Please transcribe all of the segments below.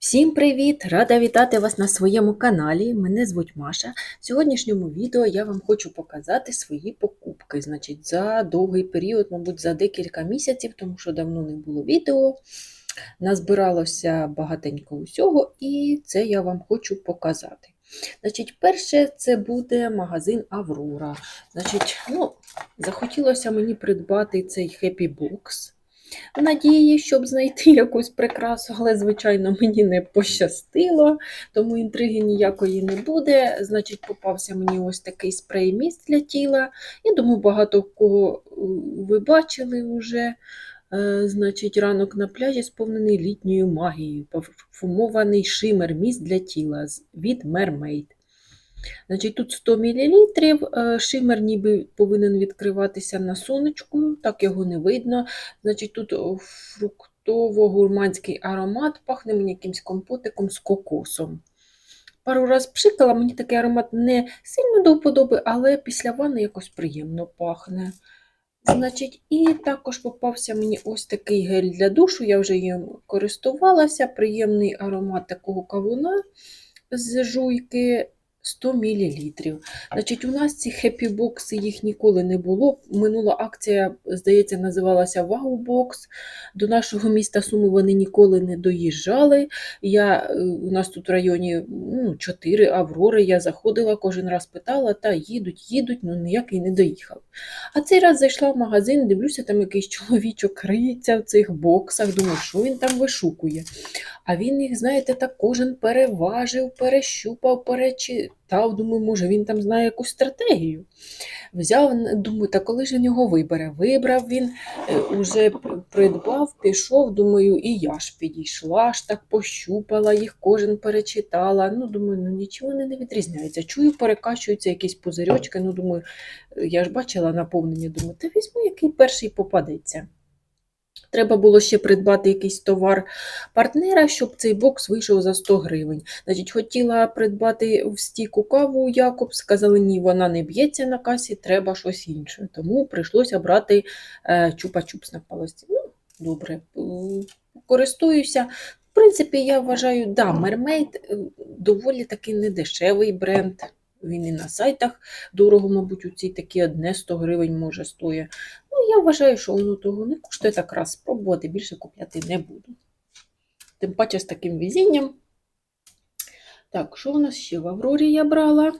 Всім привіт! Рада вітати вас на своєму каналі. Мене звуть Маша. В сьогоднішньому відео я вам хочу показати свої покупки. Значить, за довгий період, мабуть, за декілька місяців, тому що давно не було відео. Назбиралося багатенько усього, і це я вам хочу показати. Значить, перше це буде магазин Аврора. Значить, ну, захотілося мені придбати цей Happy Box в надії, щоб знайти якусь прикрасу, але, звичайно, мені не пощастило, тому інтриги ніякої не буде. Значить, попався мені ось такий спрей міст для тіла. Я думаю, багато кого е, ви бачили вже. Е, Значить, ранок на пляжі сповнений літньою магією, парфумований шимер міст для тіла від Mermaid. Значить, тут 100 мл, шимер ніби повинен відкриватися на сонечку, так його не видно. Значить, тут фруктово-гурманський аромат, пахне мені якимсь компотиком з кокосом. Пару раз пшикала, мені такий аромат не сильно до вподоби, але після ванни якось приємно пахне. Значить, і також попався мені ось такий гель для душу, я вже їм користувалася. Приємний аромат такого кавуна з жуйки 100 мл. Значить, у нас ці хеппі-бокси їх ніколи не було. Минула акція, здається, називалася Вау-бокс. До нашого міста Суми вони ніколи не доїжджали. Я, е, у нас тут в районі ну, 4 Аврори. Я заходила, кожен раз питала, та їдуть, їдуть, ну ніякий не доїхав. А цей раз зайшла в магазин, дивлюся, там якийсь чоловічок криється в цих боксах. Думаю, що він там вишукує. А він їх, знаєте, так кожен переважив, перещупав, перечитав. Думаю, може, він там знає якусь стратегію. Взяв, думаю, та коли ж він його вибере? Вибрав він, е, уже придбав, пішов, думаю, і я ж підійшла, ж так пощупала їх, кожен перечитала. Ну, думаю, ну нічого не відрізняється. Чую, перекачуються якісь пузирьочки. Ну, думаю, е, я ж бачила наповнення, думаю, та візьму, який перший попадеться. Треба було ще придбати якийсь товар партнера, щоб цей бокс вийшов за 100 гривень. Значить, хотіла придбати в стіку каву Якобс, сказали, ні, вона не б'ється на касі, треба щось інше. Тому прийшлося брати е, чупа-чупс на палості. Ну, добре, користуюся. В принципі, я вважаю, да, Mermaid е, доволі таки недешевий бренд. Він і на сайтах дорого, мабуть, у цій такі одне 100 гривень може стоїть. Я вважаю, що воно того не коштує так раз спробувати, більше купляти не буду. Тим паче з таким везінням. Так, що у нас ще в Аврорі я брала?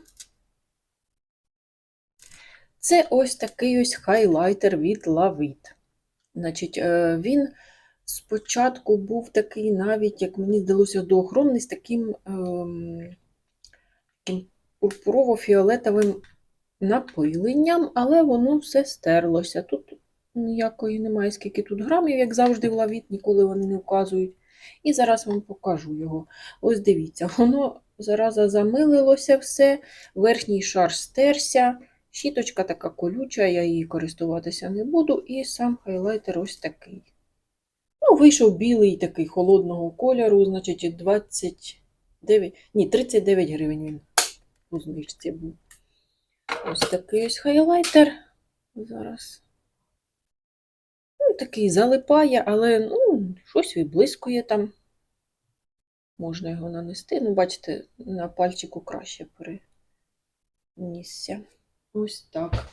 Це ось такий ось хайлайтер від Lavit. Значить, е, він спочатку був такий, навіть, як мені здалося, доохронний, з таким, ем, таким пурпурово-фіолетовим напиленням, але воно все стерлося. Тут ніякої немає, скільки тут грамів, як завжди, в лавіт, ніколи вони не вказують. І зараз вам покажу його. Ось дивіться, воно зараза замилилося все, верхній шар стерся, щіточка така колюча, я її користуватися не буду, і сам хайлайтер ось такий. Ну, вийшов білий такий холодного кольору, значить 29, ні, 39 гривень він у знижці був. Ось такий ось хайлайтер. Зараз. Ну, такий залипає, але ну, щось відблискує там. Можна його нанести. Ну, бачите, на пальчику краще перенісся. Ось так.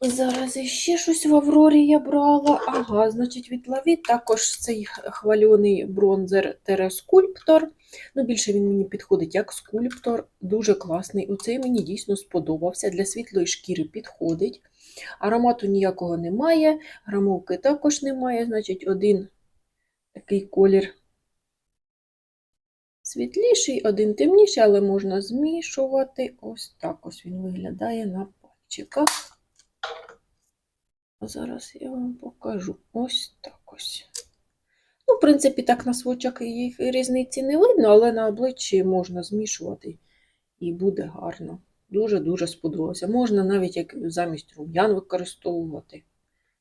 Зараз іще щось в Аврорі я брала. Ага, значить, від Лаві також цей хвальоний бронзер Терескульптор. Ну, більше він мені підходить як скульптор. Дуже класний. Оцей мені дійсно сподобався. Для світлої шкіри підходить. Аромату ніякого немає, грамовки також немає. Значить, один такий колір світліший, один темніший, але можна змішувати. Ось так ось він виглядає на пальчиках. Зараз я вам покажу. Ось так ось. Ну, в принципі, так на свочах їх різниці не видно, але на обличчі можна змішувати і буде гарно. Дуже-дуже сподобалося. Можна навіть як замість рум'ян використовувати.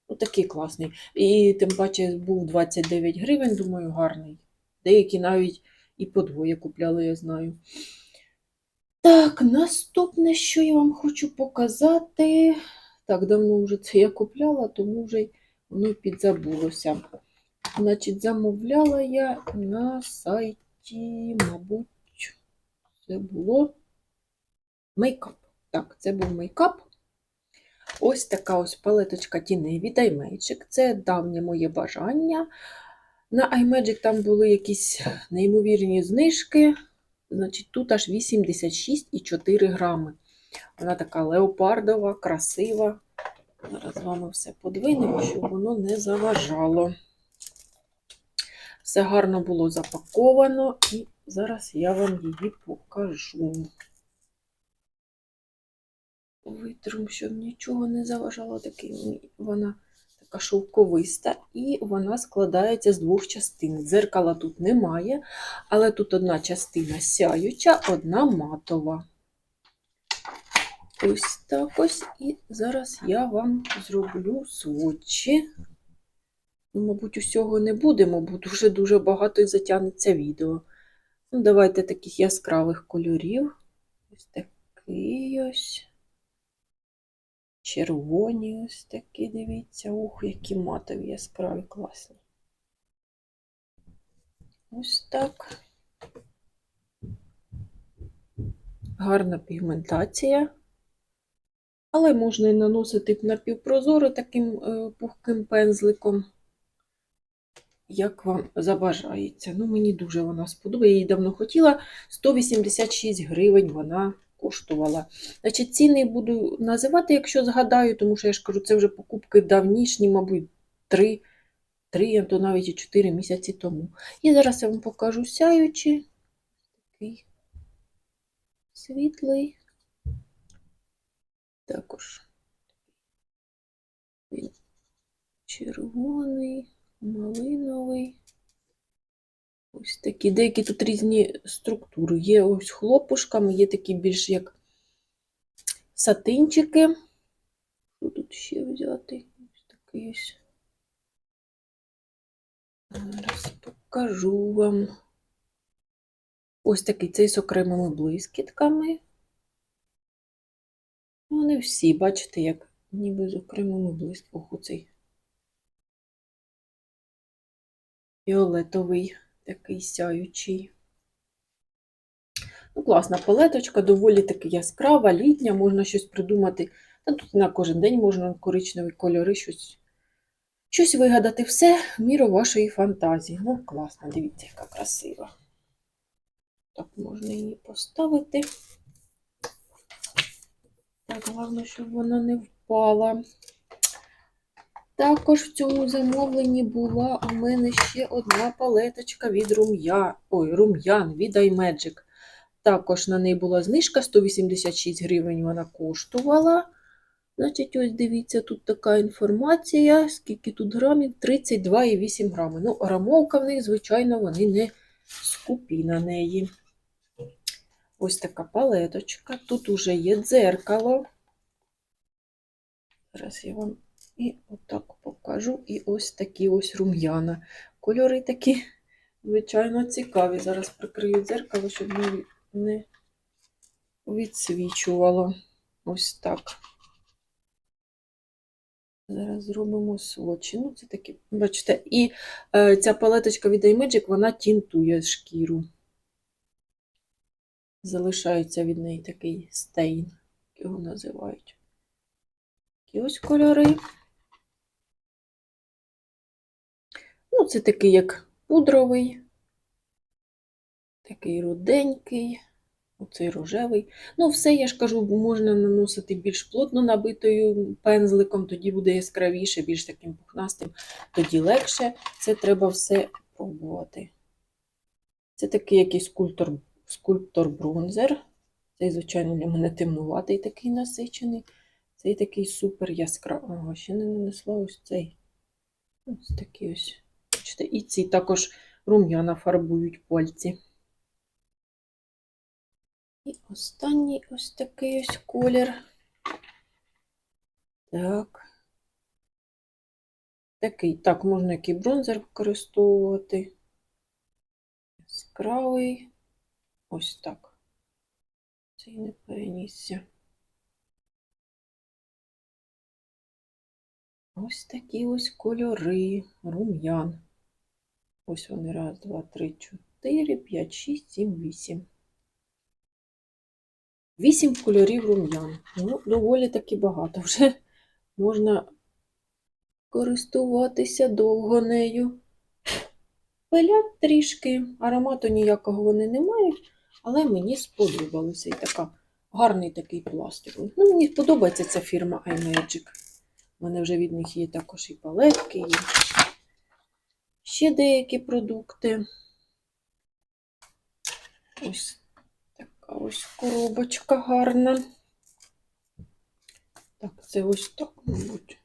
Ну, такий класний. І тим паче був 29 гривень, думаю, гарний. Деякі навіть і по двоє купляли, я знаю. Так, наступне, що я вам хочу показати. Так, давно вже це я купляла, тому вже воно підзабулося. Значить, замовляла я на сайті, мабуть, це було мейкап. Так, це був мейкап. Ось така ось палеточка тіней від iMagic. Це давнє моє бажання. На iMagic там були якісь неймовірні знижки. Значить, тут аж 86,4 грами. Вона така леопардова, красива. Зараз з вами все подвинемо, щоб воно не заважало. Все гарно було запаковано, і зараз я вам її покажу. Витрим, щоб нічого не заважало, такий вона така шовковиста, і вона складається з двох частин. Дзеркала тут немає, але тут одна частина сяюча, одна матова. Ось так ось. І зараз я вам зроблю сводчі. Ну, мабуть, усього не будемо, бо дуже дуже багато і затягнеться відео. Ну, давайте таких яскравих кольорів. Ось такий ось. Червоні ось такі, дивіться. Ух, які матові яскраві, класні. Ось так. Гарна пігментація. Але можна і наносити напівпрозоро таким е, пухким пензликом, як вам забажається. Ну, мені дуже вона сподобається. Я її давно хотіла. 186 гривень вона коштувала. Значить, ціни буду називати, якщо згадаю, тому що я ж кажу, це вже покупки давнішні, мабуть, 3, 3 а то навіть і 4 місяці тому. І зараз я вам покажу сяючий, такий світлий. Також червоний, малиновий. Ось такі. Деякі тут різні структури. Є ось хлопушками, є такі більш як сатинчики. Що тут ще взяти? Ось такий ось. Зараз покажу вам. Ось такий цей з окремими блискітками. Вони всі, бачите, як ніби з окремими блисками. Ох, оцей фіолетовий, такий сяючий. Ну, класна палеточка, доволі таки яскрава, літня, можна щось придумати. Та тут на кожен день можна коричневі кольори, щось щось вигадати. Все міру вашої фантазії. Ну, класно, дивіться, яка красива. Так, можна її поставити. Так, головне, щоб вона не впала. Також в цьому замовленні була у мене ще одна палеточка від рум'я... Ой, рум'ян від iMagic. Також на неї була знижка 186 гривень вона коштувала. Значить, ось дивіться, тут така інформація, скільки тут грамів? 32,8 грами. Ну, грамовка в них, звичайно, вони не скупі на неї. Ось така палеточка. Тут уже є дзеркало. Зараз я вам і отак покажу. І ось такі ось рум'яна. Кольори такі, звичайно, цікаві. Зараз прикрию дзеркало, щоб не, відсвічувало. Ось так. Зараз зробимо свочі. Ну, це такі, бачите, і е, ця палеточка від iMagic, вона тінтує шкіру. Залишається від неї такий стейн, як його називають. Такі ось кольори. Ну, це такий як пудровий, такий руденький, оцей рожевий. Ну, все, я ж кажу, можна наносити більш плотно набитою пензликом, тоді буде яскравіше, більш таким пухнастим, тоді легше. Це треба все пробувати. Це такий якийсь скульптор, скульптор бронзер. Цей, звичайно, для мене темнуватий такий насичений. Цей такий супер яскравий. Ага, ще не нанесла ось цей. Ось такий ось. Бачите, і ці також рум'яна фарбують пальці. І останній ось такий ось колір. Так. Такий, так, можна який бронзер використовувати. Яскравий. Ось так. Цей не перенісся. Ось такі ось кольори рум'ян. Ось вони. Раз, два, три, чотири, п'ять, шість, сім, вісім. Вісім кольорів рум'ян. Ну, доволі таки багато. Вже можна користуватися довго нею. Пилять трішки, аромату ніякого вони не мають, але мені сподобалося. І така гарний такий пластик. Ну, мені подобається ця фірма iMagic. У мене вже від них є також і палетки, і ще деякі продукти. Ось така ось коробочка гарна. Так, це ось так, мабуть.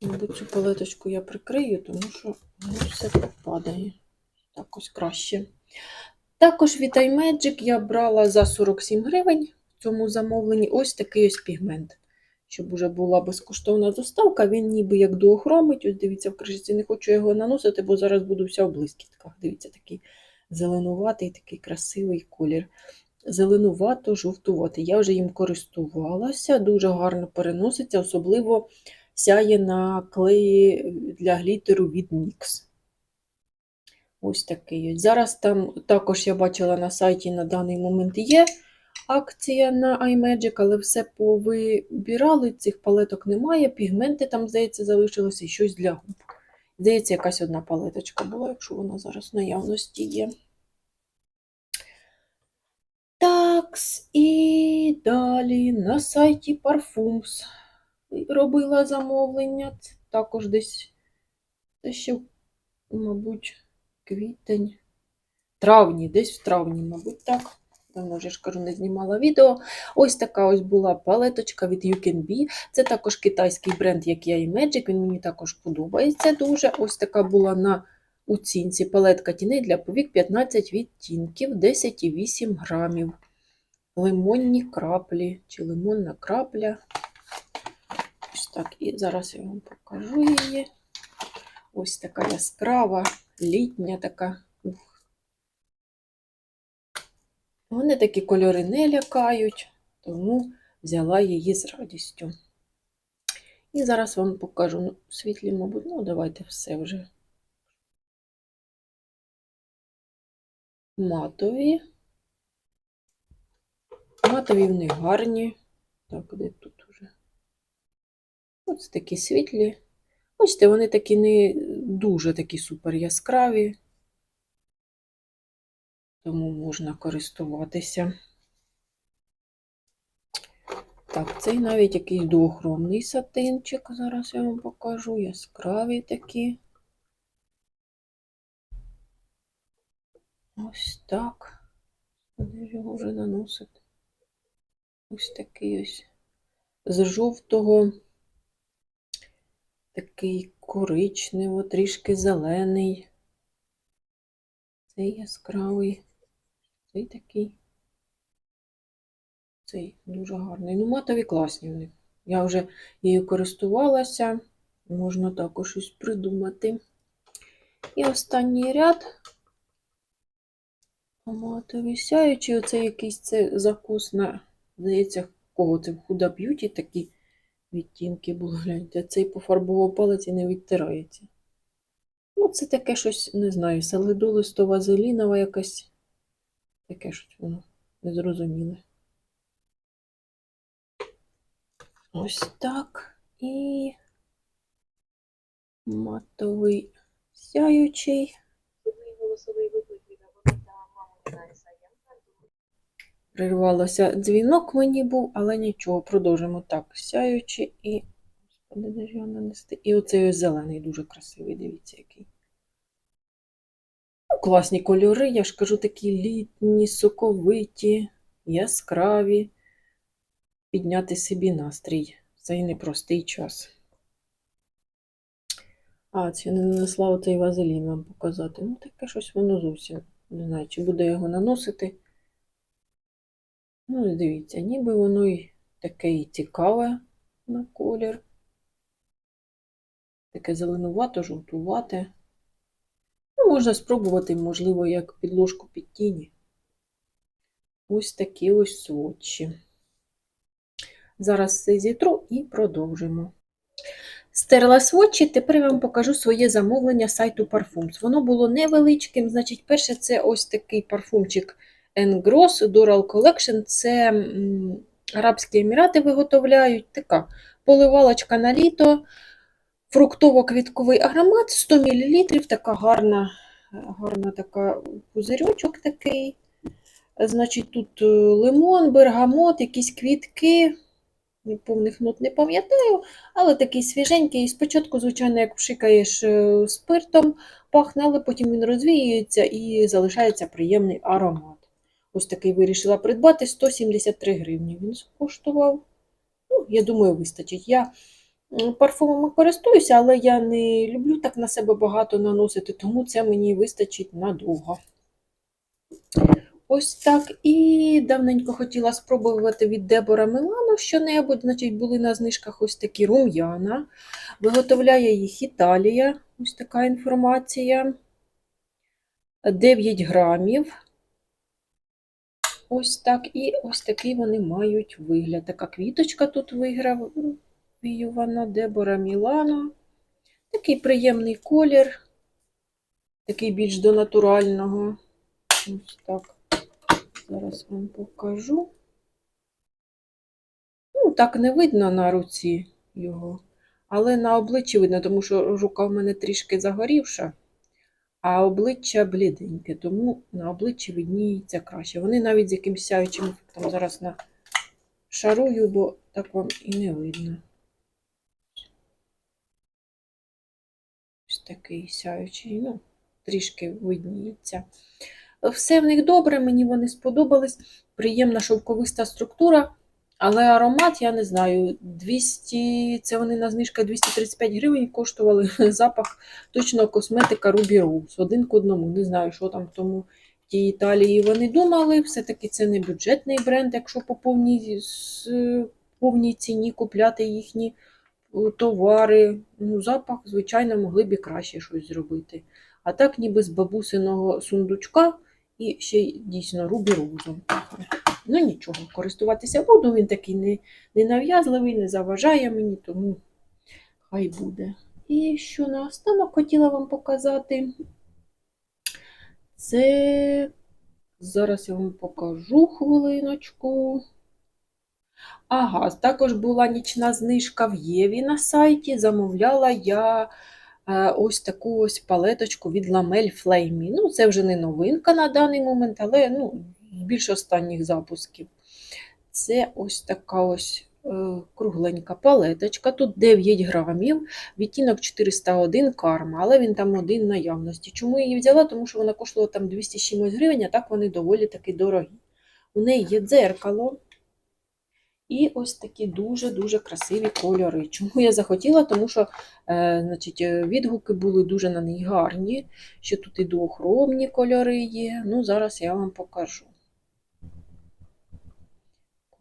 Мабуть, цю палеточку я прикрию, тому що воно все попадає. Так ось краще. Також від iMagic я брала за 47 гривень в цьому замовленні ось такий ось пігмент. Щоб уже була безкоштовна доставка, він ніби як дуохромить. Ось дивіться, в кришці не хочу його наносити, бо зараз буду вся в блискітках. Дивіться, такий зеленуватий, такий красивий колір. Зеленувато-жовтуватий. Я вже їм користувалася, дуже гарно переноситься, особливо сяє на клеї для глітеру від NYX. Ось такий. ось. Зараз там також я бачила на сайті на даний момент є акція на iMagic, але все повибирали, цих палеток немає, пігменти там, здається, залишилося і щось для губ. Здається, якась одна палеточка була, якщо вона зараз в наявності є. Так, і далі на сайті Parfums робила замовлення. Це також десь це ще, мабуть, квітень, травні, десь в травні, мабуть, так. Давно вже ж кажу, не знімала відео. Ось така ось була палеточка від You Can Be. Це також китайський бренд, як я і Magic. Він мені також подобається дуже. Ось така була на оцінці палетка тіней для повік 15 відтінків, 10,8 грамів. Лимонні краплі чи лимонна крапля. Ось так. І зараз я вам покажу її. Ось така яскрава, літня така. Ух. Вони такі кольори не лякають, тому взяла її з радістю. І зараз вам покажу ну, світлі, мабуть, ну давайте все вже. Матові. Матові вони гарні. Так, де тут уже? Ось такі світлі. Бачите, вони такі не дуже такі супер яскраві, тому можна користуватися. Так, цей навіть якийсь двохромний сатинчик. Зараз я вам покажу. Яскраві такі. Ось так. Де ж його вже наносити? Ось такий ось з жовтого, такий коричнево, трішки зелений. Цей яскравий, цей такий. Цей дуже гарний. Ну, матові класні в них. Я вже її користувалася, можна також щось придумати. І останній ряд. Матовий сяючий, оце якийсь це закус на, здається, кого це в худа б'юті такі відтінки були. Гляньте, цей пофарбував палець і не відтирається. Ну, це таке щось, не знаю, селедолисто вазелінова якась. Таке щось воно незрозуміле. Ось так. І матовий сяючий. Прервалося дзвінок мені був, але нічого, продовжимо так. Сяючи і. Господи, де ж його нанести? І оцей ось зелений, дуже красивий, дивіться, який. Ну, класні кольори, я ж кажу, такі літні, соковиті, яскраві. Підняти собі настрій цей непростий час. А, це не нанесла оцей вазелін вам показати. Ну, таке щось воно зовсім. Не знаю, чи буде його наносити. Ну, дивіться, ніби воно й таке і цікаве на колір. Таке зеленувато, жовтувате. Ну, можна спробувати, можливо, як підложку під тіні. Ось такі ось сводчі. Зараз все зітру і продовжимо. Стерла сводчі, тепер я вам покажу своє замовлення сайту Parfums. Воно було невеличким. Значить, перше, це ось такий парфумчик Engros Doral Collection. Це Арабські Емірати виготовляють. Така поливалочка на літо, фруктово-квітковий аромат, 100 мл, така гарна, гарна така пузирьочок такий. Значить, тут е, лимон, бергамот, якісь квітки. Повних нот не пам'ятаю, але такий свіженький. Спочатку, звичайно, як пшикаєш е, спиртом, пахне, але потім він розвіюється і залишається приємний аромат. Ось такий вирішила придбати 173 гривні. Він коштував. Ну, я думаю, вистачить. Я парфумами користуюся, але я не люблю так на себе багато наносити, тому це мені вистачить надовго. Ось так. І давненько хотіла спробувати від Дебора Милано що-небудь. Значить, були на знижках ось такі рум'яна. Виготовляє їх Італія. Ось така інформація. 9 грамів. Ось так. І ось такий вони мають вигляд. Така квіточка тут вигравіювана. Дебора Мілано. Такий приємний колір. Такий більш до натурального. Ось так. Зараз вам покажу. Ну, так не видно на руці його, але на обличчі видно, тому що рука в мене трішки загорівша, а обличчя бліденьке, тому на обличчі видніється краще. Вони навіть з якимось сяючим ефектом зараз на шарую, бо так вам і не видно. Ось такий сяючий, ну, трішки видніється. Все в них добре, мені вони сподобались. Приємна шовковиста структура, але аромат, я не знаю, 200, це вони на знижка 235 гривень коштували запах точно косметика Ruby Rose. Один к одному. Не знаю, що там в тому тій Італії вони думали. Все-таки це не бюджетний бренд, якщо по повній, повній ціні купляти їхні е, товари. Ну, запах, звичайно, могли б і краще щось зробити. А так, ніби з бабусиного сундучка і ще дійсно рубі пахне. Ну нічого, користуватися буду, він такий не, не нав'язливий, не заважає мені, тому хай буде. І що наостанок хотіла вам показати. Це зараз я вам покажу хвилиночку. Ага, також була нічна знижка в Єві на сайті. Замовляла я е, ось таку ось палеточку від Lamel Flame. Ну, це вже не новинка на даний момент, але ну, з більш останніх запусків. Це ось така ось е, кругленька палеточка. Тут 9 грамів, відтінок 401 карма, але він там один наявності. Чому я її взяла? Тому що вона коштувала там 200 гривень, а так вони доволі таки дорогі. У неї є дзеркало. І ось такі дуже-дуже красиві кольори. Чому я захотіла? Тому що е, значить, е, відгуки були дуже на неї гарні, що тут і дуохромні кольори є. Ну, зараз я вам покажу.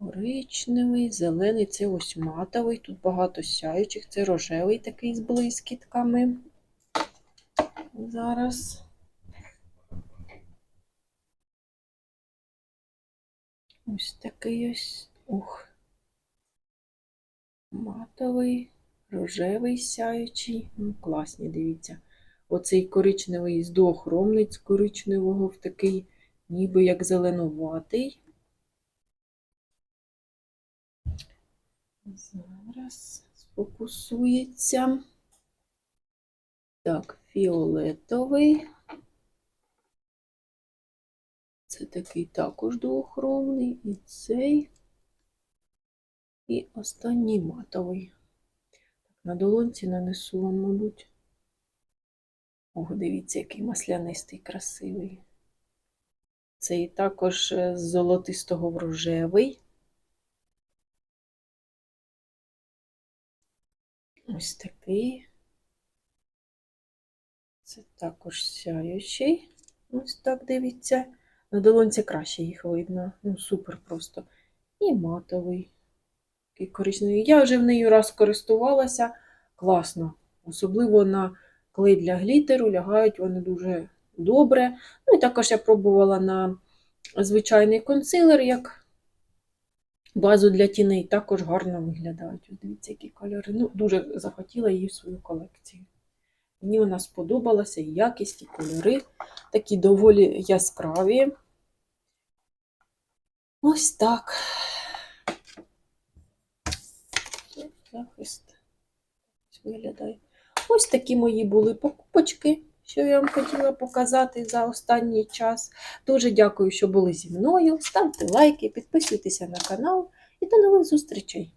Коричневий, зелений, це ось матовий, тут багато сяючих, це рожевий такий з блискітками. Зараз. Ось такий ось. Ух. Матовий, рожевий сяючий. Ну, класні, дивіться. Оцей коричневий з доохромниць коричневого в такий, ніби як зеленуватий. Зараз сфокусується. Так, фіолетовий. Це такий також двохромний. І цей. І останній матовий. Так, на долонці нанесу вам, мабуть. Ого, дивіться, який маслянистий, красивий. Цей також е, з золотистого в рожевий. Ось такий. Це також сяючий. Ось так дивіться. На долонці краще їх видно. Ну, супер просто. І матовий. Такий коричневий. Я вже в неї раз користувалася. Класно. Особливо на клей для глітеру лягають вони дуже добре. Ну і також я пробувала на звичайний консилер, як базу для тіней також гарно виглядають. Дивіться, які кольори. Ну, дуже захотіла її в свою колекцію. Мені вона сподобалася, і якість, і кольори такі доволі яскраві. Ось так. Захист. Виглядає. Ось такі мої були покупочки, що я вам хотіла показати за останній час. Дуже дякую, що були зі мною. Ставте лайки, підписуйтеся на канал і до нових зустрічей!